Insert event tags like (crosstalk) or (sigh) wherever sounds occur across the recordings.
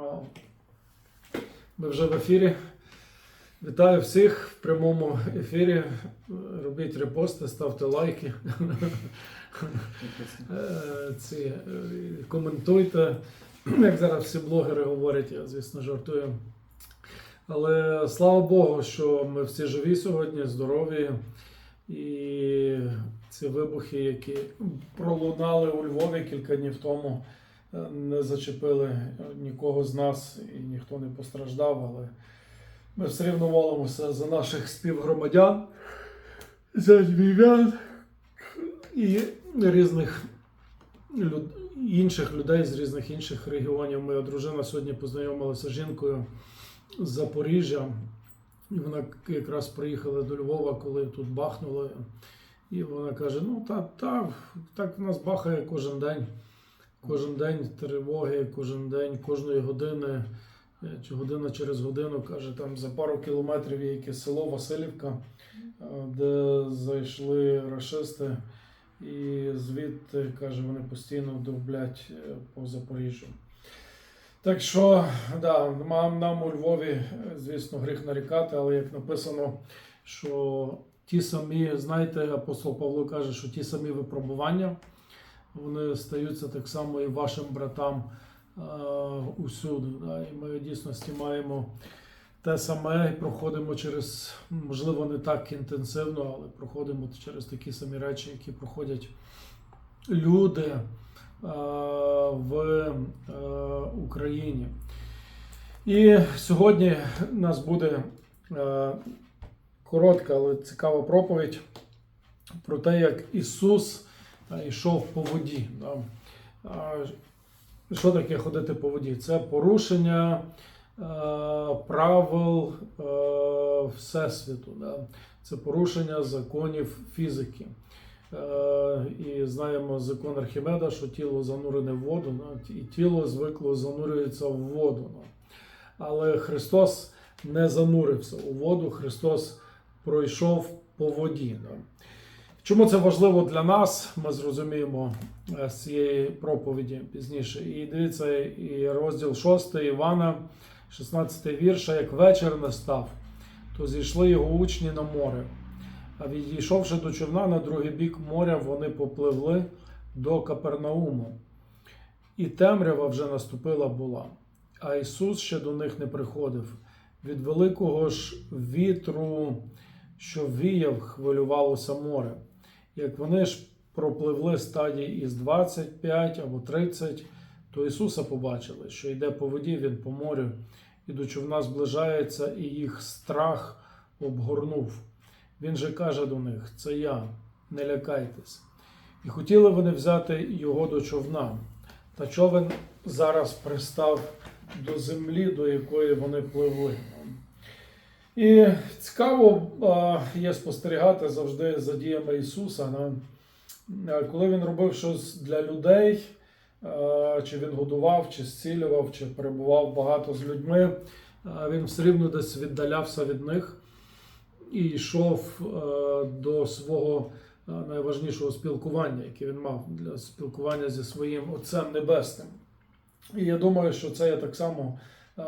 О, Ми вже в ефірі. Вітаю всіх в прямому ефірі. Робіть репости, ставте лайки. Е, Ці, е, коментуйте. Як зараз всі блогери говорять, я, звісно, жартую. Але слава Богу, що ми всі живі сьогодні, здорові. І ці вибухи, які пролунали у Львові кілька днів тому, не зачепили нікого з нас і ніхто не постраждав. Але ми все рівно молимося за наших співгромадян, за львів'ян і різних люд... інших людей з різних інших регіонів. Моя дружина сьогодні познайомилася з жінкою з Запоріжжя. І вона якраз приїхала до Львова, коли тут бахнуло. І вона каже: ну та, та, так в нас бахає кожен день. Кожен день тривоги, кожен день, кожної години, е, чи година через годину, каже, там за пару кілометрів є якесь село Васильівка, е, де зайшли рашисти, і звідти, каже, вони постійно довблять е, по Запоріжжю. Так що, да, нам, у Львові, звісно, гріх нарікати, але як написано, що ті самі, знаєте, апостол Павло каже, що ті самі випробування, вони стаються так само і вашим братам е, усюди. Да? І ми в дійсності маємо те саме і проходимо через, можливо, не так інтенсивно, але проходимо через такі самі речі, які проходять люди е, в е, Україні. І сьогодні у нас буде е, коротка, але цікава проповідь про те, як Ісус е, йшов по воді. Да. Що таке ходити по воді? Це порушення е, правил е, Всесвіту. Да. Це порушення законів фізики. Е, І знаємо закон Архімеда, що тіло занурене в воду, ну, і тіло звикло занурюється в воду. ну. Але Христос не занурився у воду, Христос пройшов по воді. ну. Чому це важливо для нас, ми зрозуміємо е, з цієї проповіді пізніше. І дивіться, і розділ 6 Івана, 16 вірша, як вечір настав, то зійшли його учні на море. А відійшовши до човна на другий бік моря, вони попливли до Капернауму. І темрява вже наступила була, а Ісус ще до них не приходив. Від великого ж вітру, що віяв, хвилювалося море. Як вони ж пропливли стадії із 25 або 30, то Ісуса побачили, що йде по воді Він по морю, і до човна зближається, і їх страх обгорнув. Він же каже до них: Це я, не лякайтесь. І хотіли вони взяти його до човна. Та човен зараз пристав до землі, до якої вони пливли. І цікаво є спостерігати завжди за діями Ісуса. ну, Коли Він робив щось для людей, чи він годував, чи зцілював, чи перебував багато з людьми, він все рівно десь віддалявся від них і йшов до свого найважнішого спілкування, яке він мав для спілкування зі своїм Отцем Небесним. І я думаю, що це є так само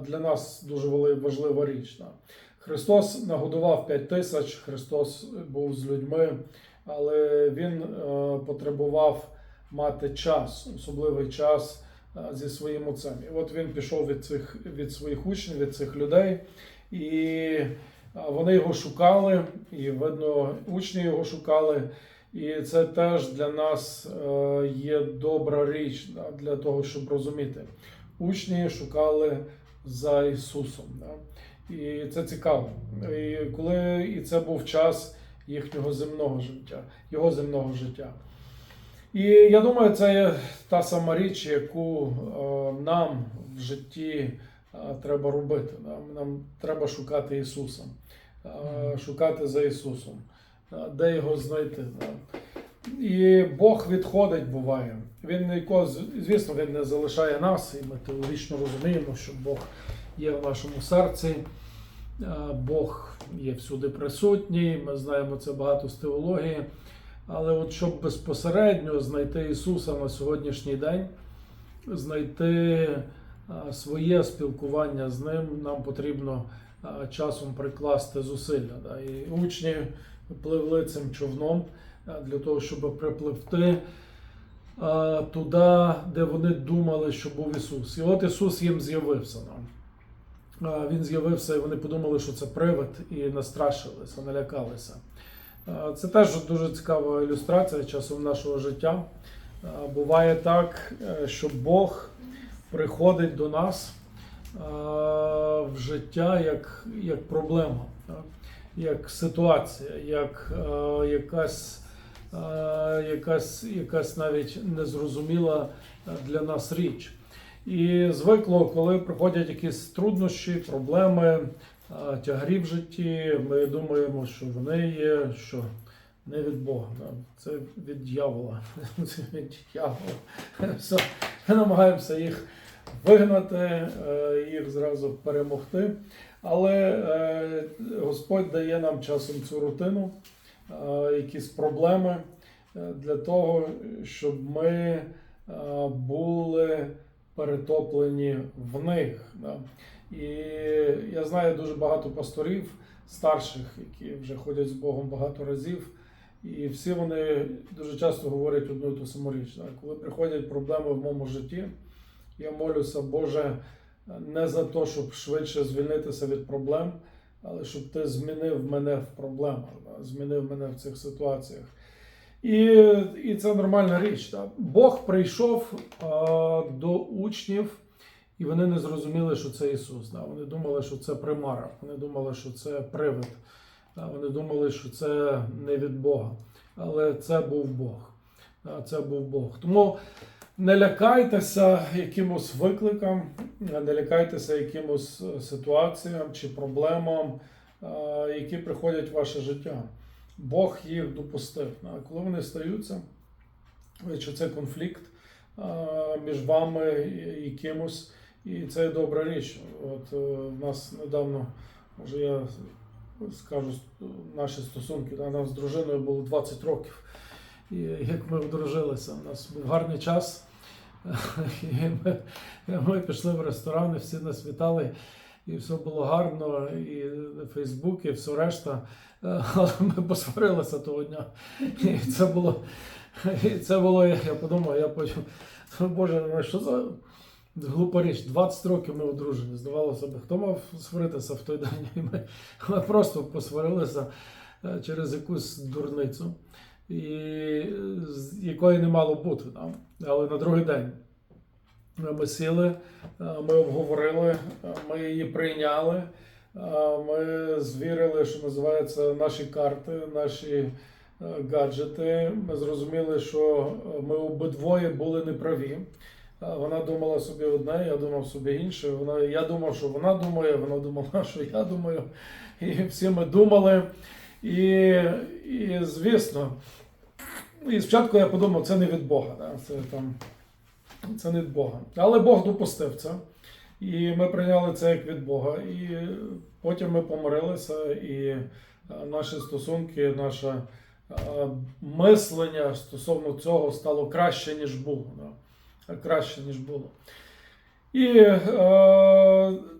для нас дуже важлива річ. Христос нагодував 5 тисяч, Христос був з людьми, але Він е, потребував мати час, особливий час е, зі своїм отцем. І от він пішов від цих від своїх учнів, від цих людей, і Вони його шукали, і видно, учні його шукали. І це теж для нас е, є добра річ для того, щоб розуміти. Учні шукали за Ісусом. І це цікаво. І коли і це був час їхнього земного життя, його земного життя. І я думаю, це є та сама річ, яку е, нам в житті е, треба робити. Да? Нам треба шукати Ісуса, е, шукати за Ісусом, де його знайти. І Бог відходить, буває. Він нікого, звісно, він не залишає нас, і ми теологічно розуміємо, що Бог є в нашому серці. Е, Бог є всюди присутній, ми знаємо це багато з теології. Але от щоб безпосередньо знайти Ісуса на сьогоднішній день, знайти своє спілкування з ним, нам потрібно часом прикласти зусилля. І учні пливли цим човном для того, щоб припливти туди, де вони думали, що був Ісус. І от Ісус їм з'явився нам. Він з'явився, і вони подумали, що це привид, і настрашилися, налякалися. Це теж дуже цікава ілюстрація часом нашого життя. Буває так, е, що Бог приходить до нас в життя як, як проблема, як ситуація, як е, якась, е, якась, якась навіть незрозуміла е, для нас річ. І звикло, коли приходять якісь труднощі, проблеми, е, тягарі в житті, ми думаємо, що вони є, що не від Бога, це від дьявола. (laughs) Це від дьявола. Все. Ми намагаємося їх вигнати, е, їх зразу перемогти. Але Господь дає нам часом цю рутину, якісь проблеми е, для того, щоб ми е, були перетоплені в них. І я знаю дуже багато пасторів старших, які вже ходять з Богом багато разів. І всі вони дуже часто говорять одну і ту саму річ. Коли приходять проблеми в моєму житті, я молюся, Боже, не за те, щоб швидше звільнитися від проблем, але щоб ти змінив мене в проблемах, змінив мене в цих ситуаціях. І, і це нормальна річ. Да. Бог прийшов а, до учнів, і вони не зрозуміли, що це Ісус. Да. Вони думали, що це примара, вони думали, що це привид. Да. Вони думали, що це не від Бога. Але це був Бог. Да, це був Бог. Тому не лякайтеся якимось викликам, не лякайтеся якимось е, ситуаціям чи проблемам, е, які приходять в ваше життя. Бог їх допустив. Коли вони стаються, чи це конфлікт е, між вами і якимось, і це добра річ. От в нас недавно, може я скажу наші стосунки, да, нам з дружиною було 20 років. І як ми одружилися, у нас був гарний час. (laughs) І ми, ми пішли в ресторан, і всі нас вітали, і все було гарно, і Фейсбук, і все решта. (laughs) Але ми посварилися того дня. І це було, і це було я подумав, я потім, Боже, що за глупа річ, 20 років ми одружені. Здавалося б, хто мав сваритися в той день? І ми, ми просто посварилися е, через якусь дурницю і з якої не мало бути. Да? Але на другий день ми сіли, е, ми обговорили, е, ми її прийняли, е, ми звірили, що називається наші карти, наші гаджети. Ми зрозуміли, що ми обидвоє були неправі. Вона думала собі одне, я думав собі інше. Вона, я думав, що вона думає, вона думала, (laughs) що я думаю. І всі ми думали. І, і звісно, і спочатку я подумав, це не від Бога. Да? Це, там, це не від Бога. Але Бог допустив це. І ми прийняли це як від Бога. І потім ми помирилися, і е, наші стосунки, наше е, мислення стосовно цього стало краще, ніж було. Да? Краще, ніж було. І е,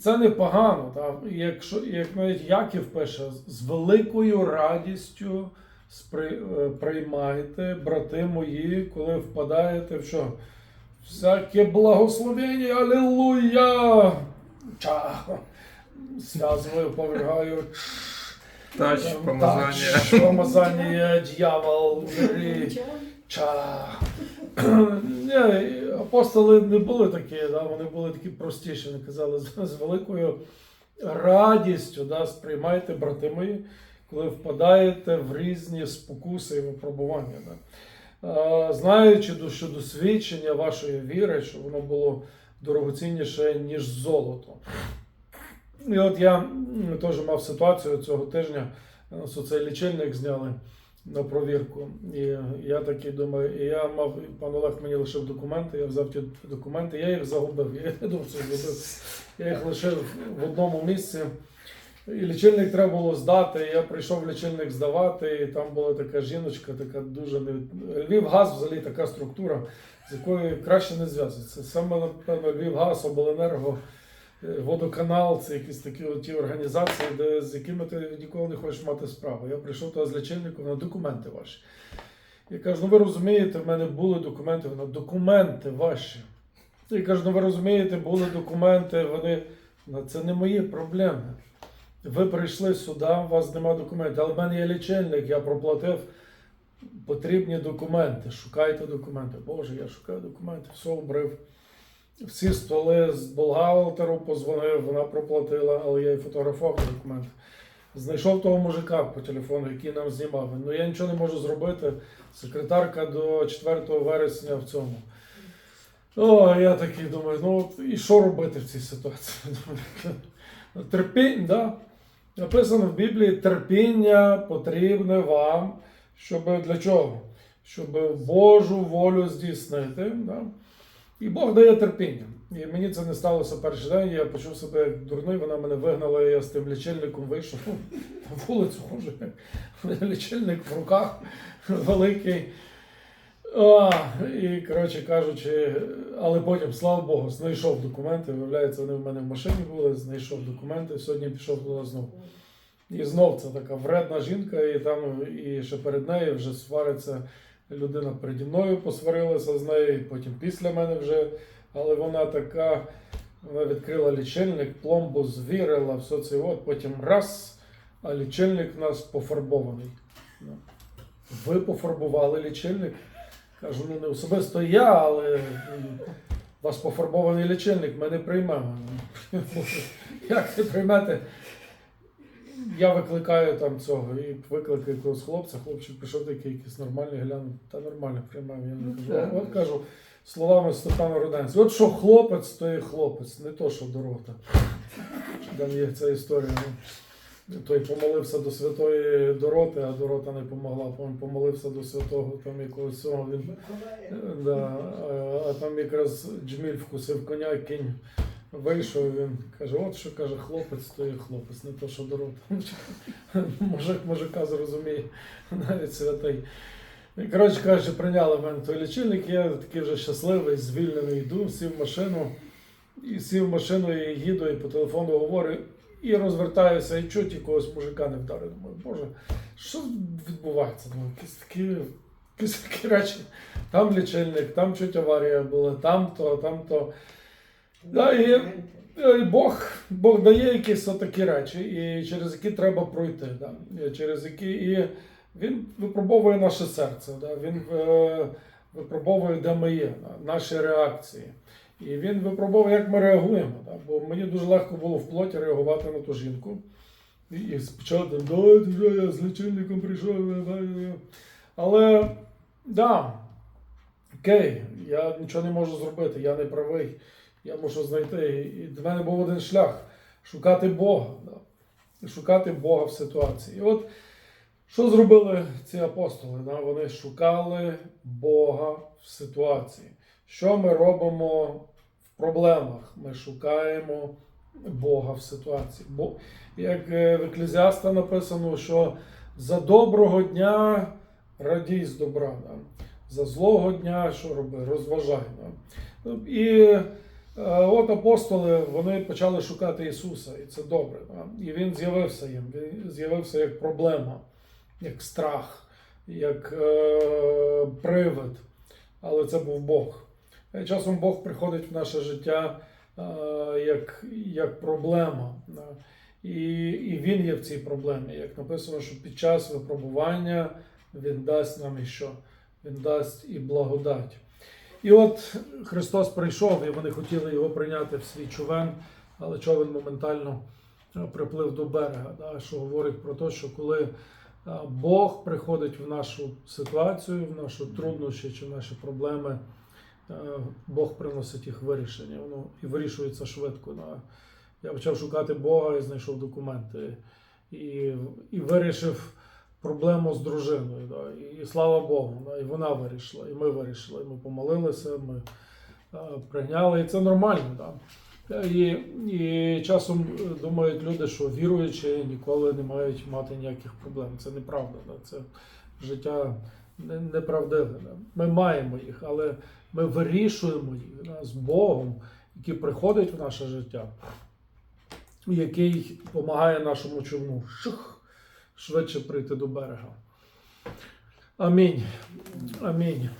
це непогано. Так? Якщо, як навіть Яків пише, з великою радістю спри, е, приймайте, брати мої, коли впадаєте в що? Всяке благословення, алілуя! Ча! Зв'язую, повергаю. Тач, Там, помазання. тач, помазання, дьявол. Ча. Ні, апостоли не були такі, да, вони були такі простіші. Вони казали з, великою радістю да, сприймайте, брати мої, коли впадаєте в різні спокуси і випробування. Да. Знаючи, що досвідчення вашої віри, що воно було дорогоцінніше, ніж золото. І от я теж мав ситуацію цього тижня, е, цей лічильник зняли на провірку. І я такий думаю, і я мав, пан Олег мені лишив документи, я взяв ті документи, я їх загубив. (laughs) Я не думав, що зробив. Я їх лишив в одному місці. І лічильник треба було здати. Я прийшов лічильник здавати, і там була така жіночка, така дуже не Львівгаз взагалі така структура, з якою краще не зв'язується. Саме напевно Львівгаз, обленерго, водоканал це якісь такі ті організації, де з якими ти ніколи не хочеш мати справу. Я прийшов туди з лічильником на документи ваші. Я кажу, ну ви розумієте, в мене були документи, вона документи ваші. Я кажу, ну ви розумієте, були документи, вони. Ну, це не мої проблеми. Ви прийшли сюди, у вас нема документів, але в мене є лічильник, я проплатив потрібні документи. Шукайте документи. Боже, я шукаю документи, все обрив. Всі столи з бухгалтеру позвонив, вона проплатила, але я і фотографував документи. Знайшов того мужика по телефону, який нам знімав. Ну я нічого не можу зробити. Секретарка до 4 вересня в цьому. О, я такий думаю, ну і що робити в цій ситуації? Думаю, Терпіння, да? Написано в Біблії, терпіння потрібне вам, щоб для чого? Щоб Божу волю здійснити. Да? І Бог дає терпіння. І мені це не сталося перший день. Я почув себе як дурний, вона мене вигнала, і я з тим лічильником вийшов на вулицю, хожу. Лічильник в руках великий. А, і, коротше кажучи, але потім, слава Богу, знайшов документи. Виявляється, вони в мене в машині були, знайшов документи. Сьогодні пішов туди знову. І знов це така вредна жінка, і там і ще перед нею вже свариться людина переді мною, посварилася з нею, потім після мене вже. Але вона така, вона відкрила лічильник, пломбу звірила, все це от, потім раз, а лічильник у нас пофарбований. Ну, Ви пофарбували лічильник? Кажу, ну не особисто я, але у вас пофарбований лічильник, ми не приймемо. (laughs) Як не приймете? Я викликаю там цього і викликаю якогось хлопця. Хлопчик пішов такий якийсь нормальний, глянув, та нормально приймав. Я не кажу. так. От кажу словами Степана Руденця. От що хлопець, то і хлопець, не то, що дорота. Там є ця історія. ну. Той помолився до святої Дороти, а Дорота не помогла. Пом- Помолився до святого там якогось цього. Він Да, а, а там якраз Джміль вкусив коня, кінь вийшов, він каже, от що каже хлопець, то є хлопець, не то, що дорога. (laughs) Мужик мужика зрозуміє, навіть святий. Коротше кажучи, прийняли в мене той лічильник, я такий вже щасливий, звільнений, йду, сів в машину, і сів в машину і їду, і по телефону говорю, і розвертаюся, і чуть якогось мужика не вдарив. Думаю, боже, що відбувається? Думаю, якісь такі, якісь такі речі. Там лічильник, там чуть аварія була, там то, там то. Да, і, і Бог, Бог дає якісь такі речі, і через які треба пройти. Да? І Через які і він випробовує наше серце, да? він е, випробовує, де ми є, да? наші реакції. І він випробовує, як ми реагуємо. Да? Бо мені дуже легко було в плоті реагувати на ту жінку. І, і спочатку, давайте вже я з лічильником прийшов. да, да, да». Але да, окей, я нічого не можу зробити, я не правий. Я мушу знайти. І для мене був один шлях шукати Бога. Да? Шукати Бога в ситуації. І от що зробили ці апостоли? Да? Вони шукали Бога в ситуації. Що ми робимо в проблемах? Ми шукаємо Бога в ситуації. Бо, як е, в Еклезіаста написано, що за доброго дня радій з добра. Да? За злого дня що роби? Розважай. Да? І е, от апостоли вони почали шукати Ісуса, і це добре. І Він з'явився їм. Він з'явився як проблема, як страх, як е, привид. Але це був Бог. Часом Бог приходить в наше життя е, як, як проблема. І, і Він є в цій проблемі. Як написано, що під час випробування Він дасть нам і що? Він дасть і благодать. І от Христос прийшов, і вони хотіли його прийняти в свій човен, але човен моментально е, приплив до берега, да, що говорить про те, що коли е, Бог приходить в нашу ситуацію, в нашу труднощі чи в наші проблеми, е, Бог приносить їх вирішення. Воно і вирішується швидко. Да. Я почав шукати Бога і знайшов документи. І, і вирішив проблему з дружиною. Да. І, і слава Богу, да. і вона вирішила, і ми вирішили. І ми помолилися, ми е, прийняли, і це нормально. Да. І, і часом е, думають люди, що віруючі ніколи не мають мати ніяких проблем. Це неправда. Да? Це життя не- неправдиве. Да? Ми маємо їх, але ми вирішуємо їх да, з Богом, який приходить в наше життя, який допомагає нашому човну шух, швидше прийти до берега. Амінь. Амінь.